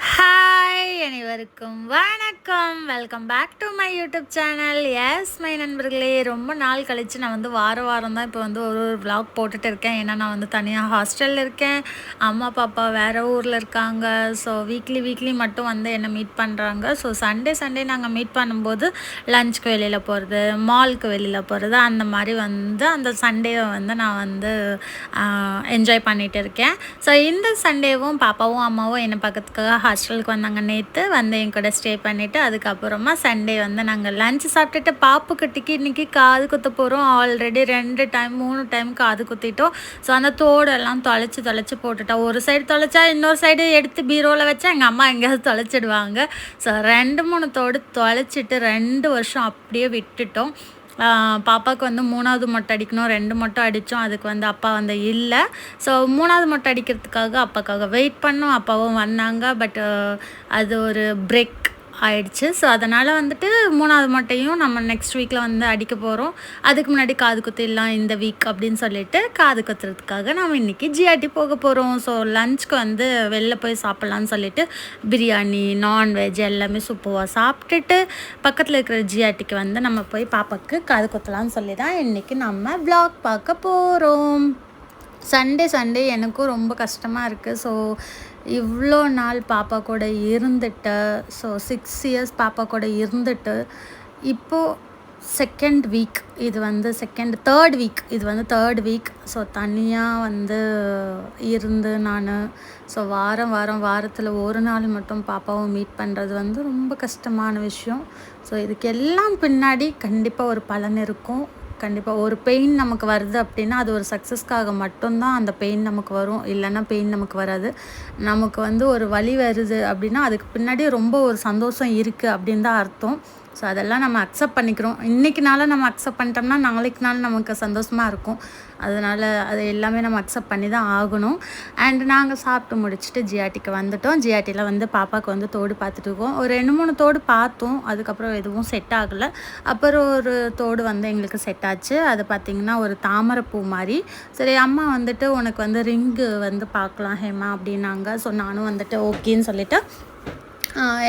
Hi. அனைவருக்கும் வணக்கம். Welcome back to my YouTube channel yes my நண்பர்களே ரொம்ப நாள் கழித்து நான் வந்து வார வாரம் தான் இப்போ வந்து ஒரு ஒரு விளாக் போட்டுட்டு இருக்கேன். ஏன்னா நான் வந்து தனியாக ஹாஸ்டலில் இருக்கேன். அம்மா பாப்பா வேறு ஊரில் இருக்காங்க. ஸோ வீக்லி வீக்லி மட்டும் வந்து என்னை மீட் பண்ணுறாங்க ஸோ சண்டே சண்டே நாங்கள் மீட் பண்ணும்போது லஞ்சுக்கு வெளியில் போகிறது மாலுக்கு வெளியில் போகிறது அந்த மாதிரி வந்து அந்த சண்டேவை வந்து நான் வந்து என்ஜாய் பண்ணிகிட்டு இருக்கேன். ஸோ இந்த சண்டேவும் பாப்பாவும் அம்மாவும் என்னை பக்கத்துக்காக ஹாஸ்டலுக்கு வந்தாங்க. நேற்று வந்து என் கூட ஸ்டே பண்ணிவிட்டு அதுக்கப்புறமா சண்டே வந்து நாங்கள் லஞ்ச் சாப்பிட்டுட்டு பாப்புக்கு டிக்கி இன்றைக்கி காது குத்த போகிறோம் ஆல்ரெடி ரெண்டு டைம் மூணு டைம் காது குத்திட்டோம். ஸோ அந்த தோடெல்லாம் தொலைச்சி தொலைச்சி போட்டுட்டா ஒரு சைடு தொலைச்சா இன்னொரு சைடு எடுத்து பீரோவில் வச்சா எங்கள் அம்மா எங்கேயாவது தொலைச்சிடுவாங்க. ஸோ ரெண்டு மூணு தோடு தொலைச்சிட்டு ரெண்டு வருஷம் அப்படியே விட்டுட்டோம். பாப்பாவுக்கு வந்து மூணாவது மொட்டை அடிக்கணும் ரெண்டு மொட்டை அடித்தோம் அதுக்கு வந்து அப்பா வந்து இல்லை. ஸோ மூணாவது மொட்டை அடிக்கிறதுக்காக அப்பாக்காக வெயிட் பண்ணோம் அப்பாவும் வந்தாங்க பட் அது ஒரு பிரேக் ஆயிடுச்சு. ஸோ அதனால் வந்துட்டு மூணாவது மட்டையும் நம்ம நெக்ஸ்ட் வீக்கில் வந்து அடிக்க போகிறோம் அதுக்கு முன்னாடி காது குத்திடலாம் இந்த வீக் அப்படின்னு சொல்லிட்டு காது குத்துறதுக்காக நம்ம இன்றைக்கி ஜிஆர்டி போக போகிறோம் ஸோ லஞ்சுக்கு வந்து வெளில போய் சாப்பிட்லான்னு சொல்லிட்டு பிரியாணி நான்வெஜ் எல்லாமே சூப்பராக சாப்பிட்டுட்டு பக்கத்தில் இருக்கிற ஜிஆர்டிக்கு வந்து நம்ம போய் பாப்பாக்கு காது குத்தலாம்னு சொல்லி தான் இன்றைக்கி நம்ம ப்ளாக் பார்க்க போகிறோம் சண்டே சண்டே எனக்கும் ரொம்ப கஷ்டமாக இருக்குது ஸோ இவ்வளோ நாள் பாப்பா கூட இருந்துட்டு ஸோ சிக்ஸ் இயர்ஸ் பாப்பா கூட இருந்துட்டு இப்போது செகண்ட் வீக் இது வந்து செகண்ட் தேர்ட் வீக் இது வந்து தேர்ட் வீக் ஸோ தனியாக வந்து இருந்து நான் ஸோ வாரம் வாரம் வாரத்தில் ஒரு நாள் மட்டும் பாப்பாவை மீட் பண்ணுறது வந்து ரொம்ப கஷ்டமான விஷயம். ஸோ இதுக்கு எல்லாம் பின்னாடி கண்டிப்பாக ஒரு பலன் இருக்கும். கண்டிப்பாக ஒரு பெயின் நமக்கு வருது அப்படின்னா அது ஒரு சக்ஸஸ்க்காக மட்டும்தான் அந்த பெயின் நமக்கு வரும். இல்லைன்னா பெயின் நமக்கு வராது. நமக்கு வந்து ஒரு வழி வருது அப்படின்னா அதுக்கு பின்னாடி ரொம்ப ஒரு சந்தோஷம் இருக்குது அப்படின்னு தான் அர்த்தம். ஸோ அதெல்லாம் நம்ம அக்செப்ட் பண்ணிக்கிறோம். இன்றைக்கினால நம்ம அக்செப்ட் பண்ணிட்டோம்னா நாளைக்கு நாள் நமக்கு சந்தோஷமாக இருக்கும். அதனால் அது எல்லாமே நம்ம அக்செப்ட் பண்ணி தான் ஆகணும். அண்ட் நாங்கள் சாப்பிட்டு முடிச்சுட்டு ஜிஆர்டிக்கு வந்துட்டோம். ஜிஆர்டியில் வந்து பாப்பாவுக்கு வந்து தோடு பார்த்துட்டு இருக்கோம். ஒரு ரெண்டு மூணு தோடு பார்த்தோம். அதுக்கப்புறம் எதுவும் செட் ஆகலை. அப்புறம் ஒரு தோடு வந்து எங்களுக்கு செட் ஆச்சு. அது பார்த்திங்கன்னா ஒரு தாமரைப்பூ மாதிரி. சரி அம்மா வந்துட்டு உனக்கு வந்து ரிங்கு வந்து பார்க்கலாம் ஹேமா அப்படின்னாங்க. ஸோ நானும் வந்துட்டு ஓகேன்னு சொல்லிவிட்டு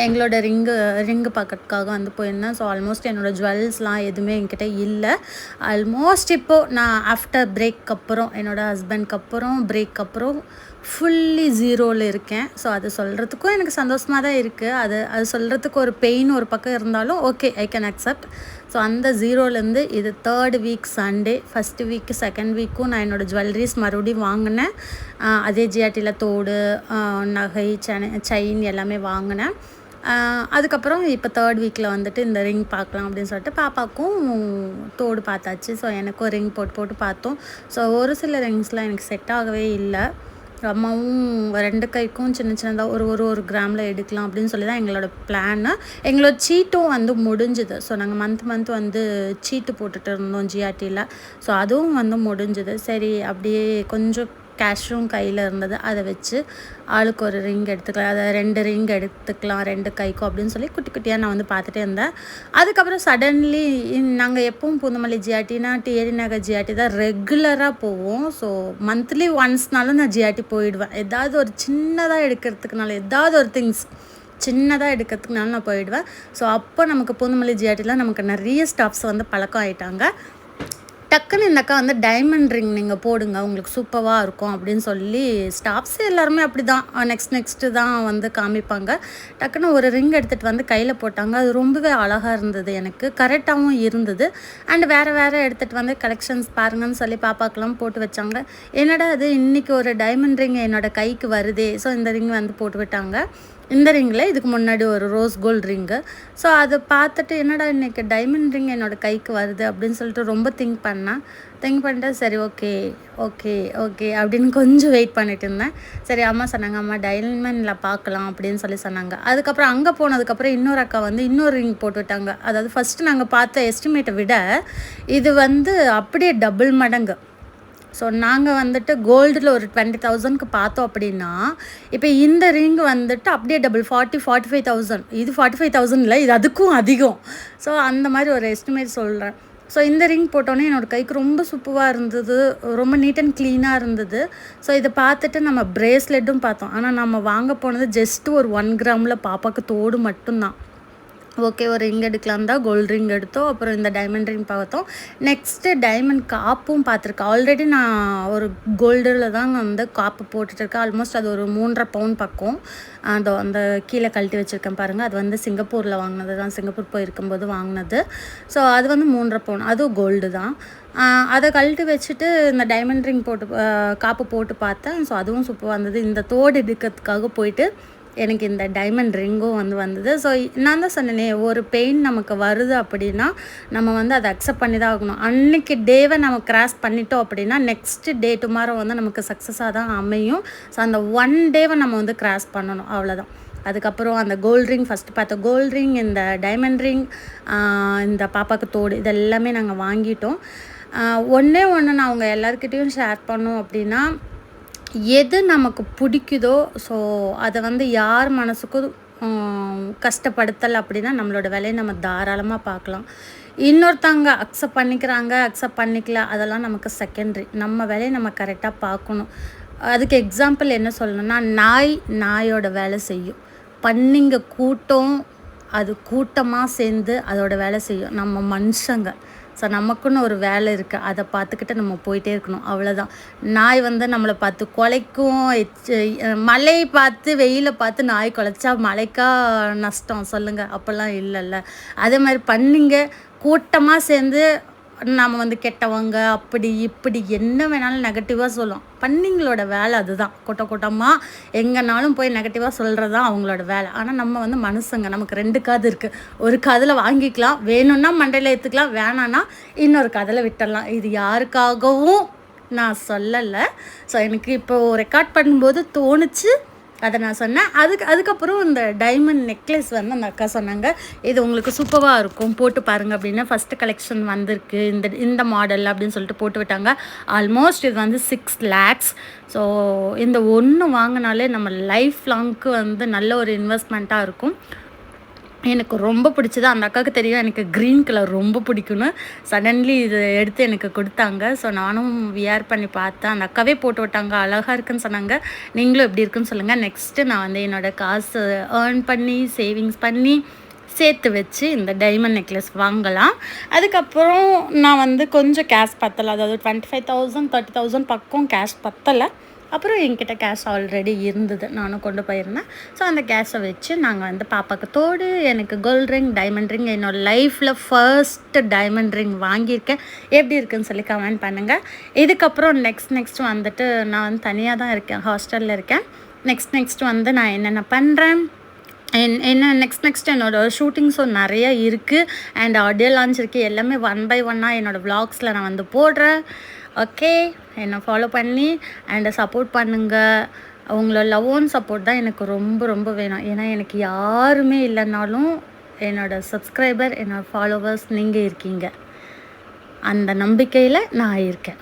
எங்களோட ரிங்கு ரிங்கு பார்க்கறதுக்காக வந்து போயிருந்தேன். ஸோ ஆல்மோஸ்ட் என்னோடய ஜுவல்ஸ்லாம் எதுவுமே என்கிட்ட இல்லை. ஆல்மோஸ்ட் இப்போது நான் ஆஃப்டர் பிரேக் அப்புறம் என்னோடய ஹஸ்பண்ட்க்கு அப்புறம் பிரேக் அப்புறம் ஃபுல்லி ஜீரோவில் இருக்கேன். ஸோ அது சொல்கிறதுக்கும் எனக்கு சந்தோஷமாக தான் இருக்குது அது அது சொல்கிறதுக்கு ஒரு பெயின் ஒரு பக்கம் இருந்தாலும் okay I can accept so அந்த ஜீரோலேருந்து இது third week Sunday first week second வீக்கும் நான் என்னோடய ஜுவல்லரிஸ் மறுபடியும் வாங்கினேன். அதே ஜிஆர்டியில் தோடு நகை சென செயின் எல்லாமே வாங்கினேன். அதுக்கப்புறம் இப்போ தேர்ட் வீக்கில் வந்துட்டு இந்த ரிங் பார்க்கலாம் அப்படின்னு சொல்லிட்டு பாப்பாக்கும் தோடு பார்த்தாச்சு. ஸோ எனக்கும் ரிங் போட்டு போட்டு பார்த்தோம். ஸோ ஒரு சில ரிங்ஸ்லாம் எனக்கு செட் ஆகவே இல்லை. அம்மாவும் ரெண்டு கைக்கும் சின்ன சின்னதாக ஒரு ஒரு ஒரு கிராமில் எடுக்கலாம் அப்படின்னு சொல்லி தான் எங்களோட பிளான்னு எங்களோட சீட்டும் வந்து முடிஞ்சுது. ஸோ நாங்கள் மந்த் மந்த் வந்து சீட்டு போட்டுட்டு இருந்தோம் ஜிஆர்டியில் ஸோ அதுவும் வந்து முடிஞ்சுது. சரி அப்படியே கொஞ்சம் கேஷும் கையில் இருந்தது. அதை வச்சு ஆளுக்கு ஒரு ரிங் எடுத்துக்கலாம். அதை ரெண்டு ரிங் எடுத்துக்கலாம். ரெண்டு கைக்கும் அப்படின்னு சொல்லி குட்டி குட்டியாக நான் வந்து பார்த்துட்டே இருந்தேன். அதுக்கப்புறம் சடன்லி நாங்கள் எப்பவும் பூந்தமல்லி ஜிஆர்டினா டிஏடி நகர் ஜிஆர்டி தான் ரெகுலராக போவோம். ஸோ மந்த்லி ஒன்ஸ்னாலும் நான் ஜிஆர்டி போயிடுவேன். ஏதாவது ஒரு சின்னதாக எடுக்கிறதுக்குனால ஏதாவது ஒரு திங்ஸ் சின்னதாக எடுக்கிறதுக்குனாலும் நான் போயிடுவேன். ஸோ அப்போ நமக்கு பூந்தமல்லி ஜிஆர்டியில் நமக்கு நிறைய ஸ்டாஃப்ஸ் வந்து பழக்கம் ஆயிட்டாங்க. டக்குன்னு இந்த அக்கா வந்து டைமண்ட் ரிங் நீங்கள் போடுங்க உங்களுக்கு சூப்பராக இருக்கும் அப்படின்னு சொல்லி ஸ்டாஃப்ஸ் எல்லாருமே அப்படி தான் நெக்ஸ்ட் நெக்ஸ்ட்டு தான் வந்து காமிப்பாங்க. டக்குன்னு ஒரு ரிங் எடுத்துகிட்டு வந்து கையில் போட்டாங்க. அது ரொம்பவே அழகாக இருந்தது எனக்கு. கரெக்டாகவும் இருந்தது. அண்ட் வேறு வேறு எடுத்துகிட்டு வந்து கலெக்ஷன்ஸ் பாருங்கன்னு சொல்லி பாப்பாக்கெல்லாம் போட்டு வச்சாங்க. என்னடா அது இன்றைக்கி ஒரு டைமண்ட் ரிங் என்னோட கைக்கு வருதே. ஸோ இந்த ரிங் வந்து போட்டு விட்டாங்க. இந்த ரிங்கில் இதுக்கு முன்னாடி ஒரு ரோஸ் கோல்ட் ரிங்கு. ஸோ அதை பார்த்துட்டு என்னடா இன்றைக்கி டைமண்ட் ரிங் என்னோடய கைக்கு வருது அப்படின்னு சொல்லிட்டு ரொம்ப திங்க் பண்ணேன் திங்க் பண்ணிட்டு சரி ஓகே ஓகே ஓகே அப்படின்னு கொஞ்சம் வெயிட் பண்ணிட்டு இருந்தேன். சரி அம்மா சொன்னாங்க அம்மா டைமண்டில் பார்க்கலாம் அப்படின்னு சொல்லி சொன்னாங்க. அதுக்கப்புறம் அங்கே போனதுக்கப்புறம் இன்னொரு அக்கா வந்து இன்னொரு ரிங் போட்டுவிட்டாங்க அதாவது ஃபஸ்ட்டு நாங்கள் பார்த்த எஸ்டிமேட்டை விட இது வந்து அப்படியே டபுள் மடங்கு. ஸோ நாங்கள் வந்துட்டு கோல்டில் ஒரு டுவெண்ட்டி தௌசண்ட்க்கு பார்த்தோம் அப்படின்னா இப்போ இந்த ரிங் வந்துட்டு அப்படியே double forty forty five thousand இது ஃபார்ட்டி ஃபைவ் தௌசண்ட் இல்லை இது அதுக்கும் அதிகம். ஸோ அந்த மாதிரி ஒரு எஸ்டிமேட் சொல்கிறேன் ஸோ இந்த ரிங் போட்டோன்னே என்னோடய கைக்கு ரொம்ப சூப்பராக இருந்தது ரொம்ப நீட் அண்ட் க்ளீனாக இருந்தது. ஸோ இதை பார்த்துட்டு நம்ம ப்ரேஸ்லெட்டும் பார்த்தோம். ஆனால் நம்ம வாங்க போனது ஜஸ்ட் ஒரு ஒன் கிராமில் பாப்பாவுக்கு தோடு மட்டும்தான். ஓகே ஒரு ரிங் எடுக்கலாம் தான். கோல்டு ரிங் எடுத்தோம். அப்புறம் இந்த டைமண்ட் ரிங் பார்த்தோம். நெக்ஸ்ட்டு டைமண்ட் காப்பும் பார்த்துருக்கேன். ஆல்ரெடி நான் ஒரு கோல்டில் தான் வந்து காப்பு போட்டுட்ருக்கேன். ஆல்மோஸ்ட் அது ஒரு மூன்றரை பவுன் பக்கம். அந்த அந்த கீழே கழட்டி வச்சுருக்கேன் பாருங்கள் அது வந்து சிங்கப்பூரில் வாங்கினது தான். சிங்கப்பூர் போயிருக்கும்போது வாங்கினது. ஸோ அது வந்து மூன்றரை பவுன் அதுவும் கோல்டு தான். அதை கழட்டி வச்சுட்டு இந்த டைமண்ட் ரிங் போட்டு காப்பு போட்டு பார்த்தேன். ஸோ அதுவும் சூப்பராக இருந்தது. இந்த தோடு எடுக்கிறதுக்காக போயிட்டு எனக்கு இந்த டைமண்ட் ரிங்கும் வந்து வந்தது. ஸோ நான் தான் சொன்னேனே ஒரு பெயின் நமக்கு வருது அப்படின்னா நம்ம வந்து அதை அக்செப்ட் பண்ணி தான் ஆகணும். அன்னைக்கு டேவை நம்ம கிராஸ் பண்ணிட்டோம் அப்படின்னா நெக்ஸ்ட் டே டுமாரோ வந்து நமக்கு சக்ஸஸாக தான் அமையும். ஸோ அந்த ஒன் டேவை நம்ம வந்து கிராஸ் பண்ணணும். அவ்வளோதான் அதுக்கப்புறம் அந்த கோல்ட் ரிங் ஃபஸ்ட்டு பார்த்த கோல்ட் ரிங் இந்த டைமண்ட் ரிங் இந்த பாப்பாவுக்கு தோடு இதெல்லாமே நாங்கள் வாங்கிட்டோம். ஒன்றே ஒன்று நான் அவங்க எல்லாருக்கிட்டேயும் ஷேர் பண்ணோம் அப்படின்னா எது நமக்கு பிடிக்குதோ ஸோ அதை வந்து யார் மனசுக்கும் கஷ்டப்படுத்தல் அப்படின்னா நம்மளோட வேலையை நம்ம தாராளமாக பார்க்கலாம். இன்னொருத்தவங்க அக்செப்ட் பண்ணிக்கிறாங்க அக்செப்ட் பண்ணிக்கல அதெல்லாம் நமக்கு செகண்டரி நம்ம வேலையை நம்ம கரெக்டாக பார்க்கணும். அதுக்கு எக்ஸாம்பிள் என்ன சொல்லணும்னா நாய் நாயோட வேலை செய்யும். பன்னிங்க கூட்டம் அது கூட்டமாக சேர்ந்து அதோட வேலை செய்யும். நம்ம மனுஷங்க. ஸோ நமக்குன்னு ஒரு வேலை இருக்குது அதை பார்த்துக்கிட்டு நம்ம போயிட்டே இருக்கணும். அவ்வளோதான் நாய் வந்து நம்மளை பார்த்து குலைக்கும் மழையை பார்த்து வெயிலை பார்த்து நாய் குலைச்சா மழைக்கா நஷ்டம். சொல்லுங்கள் அப்போல்லாம் இல்லைல்ல. அதே மாதிரி பண்ணிங்க. கூட்டமாக சேர்ந்து நாம் வந்து கெட்டவங்க அப்படி இப்படி என்ன வேணாலும் நெகட்டிவாக சொல்லும் பண்ணிங்களோட வேலை அதுதான். கொட்ட கூட்டமாக எங்கேனாலும் போய் நெகட்டிவாக சொல்கிறது தான் அவங்களோட வேலை. ஆனால் நம்ம வந்து மனுஷங்க நமக்கு ரெண்டு காது இருக்குது ஒரு காதில் வாங்கிக்கலாம் வேணும்னா மண்டையில் ஏற்றுக்கலாம் வேணான்னா இன்னொரு காதில் விட்டுடலாம் இது யாருக்காகவும் நான் சொல்லலை. ஸோ எனக்கு இப்போ ரெக்கார்ட் பண்ணும்போது தோணுச்சு. அதை நான் சொன்னேன். அதுக்கு அதுக்கப்புறம் இந்த டைமண்ட் நெக்லஸ் வந்து அந்த அக்கா சொன்னாங்க இது உங்களுக்கு சூப்பராக இருக்கும் போட்டு பாருங்க அப்படின்னு. ஃபஸ்ட்டு கலெக்ஷன் வந்திருக்கு இந்த இந்த மாடல் அப்படின்னு சொல்லிட்டு போட்டு விட்டாங்க. ஆல்மோஸ்ட் இது வந்து சிக்ஸ் லேக்ஸ் ஸோ இந்த ஒன்று வாங்கினாலே நம்ம லைஃப் லாங்க்கு வந்து நல்ல ஒரு இன்வெஸ்ட்மெண்ட்டாக இருக்கும். எனக்கு ரொம்ப பிடிச்சது. அந்த அக்காவுக்கு தெரியும் எனக்கு க்ரீன் கலர் ரொம்ப பிடிக்கும்னு. சடன்லி இது எடுத்து எனக்கு கொடுத்தாங்க. ஸோ நானும் வியர் பண்ணி பார்த்தேன். அந்த அக்காவே போட்டு விட்டாங்க. அழகாக இருக்குன்னு சொன்னாங்க. நீங்களும் எப்படி இருக்குன்னு சொல்லுங்கள் நெக்ஸ்ட்டு நான் வந்து என்னோடய காசு ஏர்ன் பண்ணி சேவிங்ஸ் பண்ணி சேர்த்து வச்சு இந்த டைமண்ட் நெக்லஸ் வாங்கலாம். அதுக்கப்புறம் நான் வந்து கொஞ்சம் கேஷ் பத்தலை. அதாவது twenty five thousand thirty thousand பக்கம் கேஷ் பத்தலை. அப்புறம் என்கிட்ட கேஷ் ஆல்ரெடி இருந்தது. நானும் கொண்டு போயிருந்தேன். ஸோ அந்த கேஷை வச்சு நாங்கள் வந்து பாப்பாக்கத்தோடு தோடு எனக்கு கோல்ட் ரிங் டைமண்ட் ரிங் என்னோடய லைஃப்பில் ஃபர்ஸ்ட் டைமண்ட் ரிங் வாங்கியிருக்கேன். எப்படி இருக்குன்னு சொல்லி கமெண்ட் பண்ணுங்கள் இதுக்கப்புறம் நெக்ஸ்ட் நெக்ஸ்ட் வந்துட்டு நான் வந்து தனியாக தான் இருக்கேன். ஹாஸ்டலில் இருக்கேன். நெக்ஸ்ட் நெக்ஸ்ட் வந்து நான் என்னென்ன பண்ணுறேன் என்ன நெக்ஸ்ட் நெக்ஸ்ட் என்னோடய ஷூட்டிங்ஸும் நிறைய இருக்குது அண்ட் ஆடியோ லான்ச் இருக்குது எல்லாமே ஒன் பை ஒன்னாக என்னோடய vlogsல நான் வந்து போடுறேன். ஓகே என்னை ஃபாலோ பண்ணி அண்ட் சப்போர்ட் பண்ணுங்கள் அவங்களோட லவ் அண்ட் சப்போர்ட் தான் எனக்கு ரொம்ப ரொம்ப வேணும். ஏன்னா எனக்கு யாருமே இல்லைனாலும் என்னோடய சப்ஸ்கிரைபர் என்னோடய ஃபாலோவர்ஸ் நீங்கள் இருக்கீங்க. அந்த நம்பிக்கையில் நான் இருக்கேன்.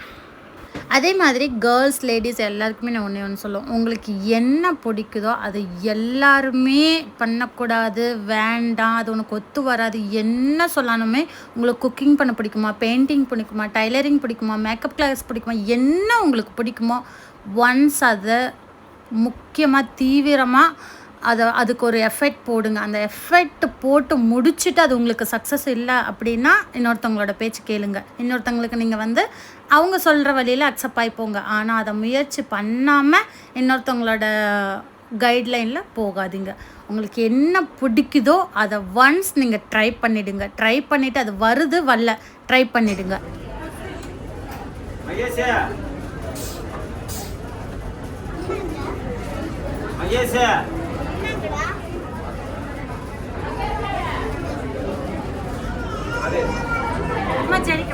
அதே மாதிரி கேர்ள்ஸ் லேடிஸ் எல்லாருக்குமே நான் ஒன்றே ஒன்று சொல்லுவோம் உங்களுக்கு என்ன பிடிக்குதோ அது எல்லாருமே பண்ணக்கூடாது வேண்டாம் அது உனக்கு ஒத்து வராது. என்ன சொல்லாலுமே உங்களுக்கு குக்கிங் பண்ண பிடிக்குமா பெயிண்டிங் பிடிக்குமா டைலரிங் பிடிக்குமா மேக்கப் கிளாஸ் பிடிக்குமா என்ன உங்களுக்கு பிடிக்குமோ ஒன்ஸ் அதை முக்கியமாக தீவிரமாக அதை அதுக்கு ஒரு எஃபெக்ட் போடுங்க. அந்த எஃபெக்ட் போட்டு முடிச்சுட்டு அது உங்களுக்கு சக்ஸஸ் இல்லை அப்படின்னா இன்னொருத்தவங்களோட பேச்சு கேளுங்க. இன்னொருத்தவங்களுக்கு நீங்கள் வந்து அவங்க சொல்கிற வழியில் அக்செப்ட் ஆகிப்போங்க ஆனால் அதை முயற்சி பண்ணாமல் இன்னொருத்தவங்களோட கைட்லைனில் போகாதீங்க. உங்களுக்கு என்ன பிடிக்குதோ அதை ஒன்ஸ் நீங்கள் ட்ரை பண்ணிடுங்க. ட்ரை பண்ணிவிட்டு அது வருது வரல ட்ரை பண்ணிடுங்க. மகேஷ். பக்கமாக ஜெயிக்க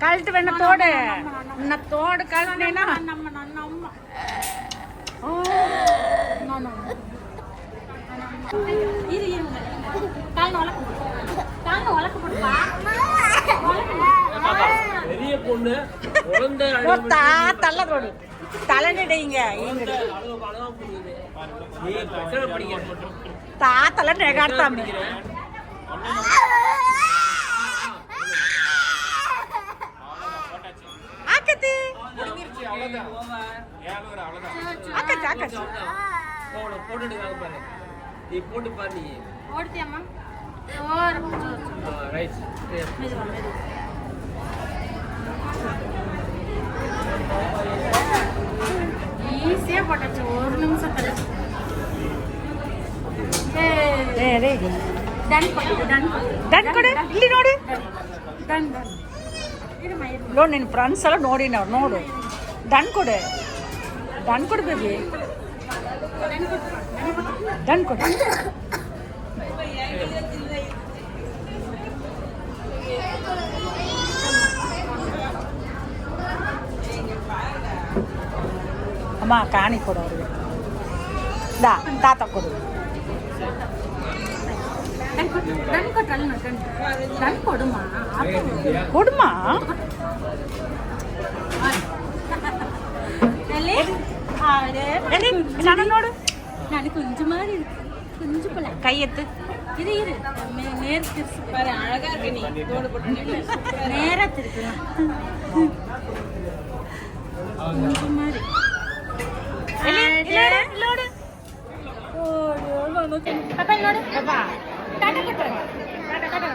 கழட்டு வேணா தோடு இன்னும் தோடு கழட்டினேன்னா நம்ம பொண்ணு குழந்தை தா தள்ள ரோடு தலைநிடைங்க குழந்தை அழுக அழுக போடுது நீ பிரச்சனை படிக்கிற தா தலை நெகாட்டாம ஆக்கத்து. ஆக்கத்து ஆக்கத்து. நீ போட்டு பாரு நீ. ஓடுத்தியம்மா ரைட் ஈஸியாக போட்டாச்சு ஒரு நிமிஷம் கழிச்சு ಏ ರೇ டன் கொடு டன் கொடு ಡನ್ ಕೊಡು ಇಲ್ಲಿ ನೋಡು டன் டன் ಇದು ಮೈ ನೋಡು ನಿನ್ನ ಫ್ರೆಂಡ್ಸ್ ಎಲ್ಲ ನೋಡಿ ನಾವು ನೋಡು ಡನ್ ಕೊಡು ಡನ್ ಕೊಡು ಬೇಬಿ ಡನ್ ಕೊಡು அம்மா காணி கொடு வருது. தா தாத்தா கொடு. கொடுமா? நடனோடு நான் கொஞ்சம் மாதிரி குஞ்சு பல. கையெத்து. இது இரு. நேரத்து பாரு. அழகா இருக்கு நீ. தோடு போட்டு പപ്പ എന്നോട് പപ്പ. ടാറ്റ കൊട്ടോ ടാറ്റ ടാറ്റ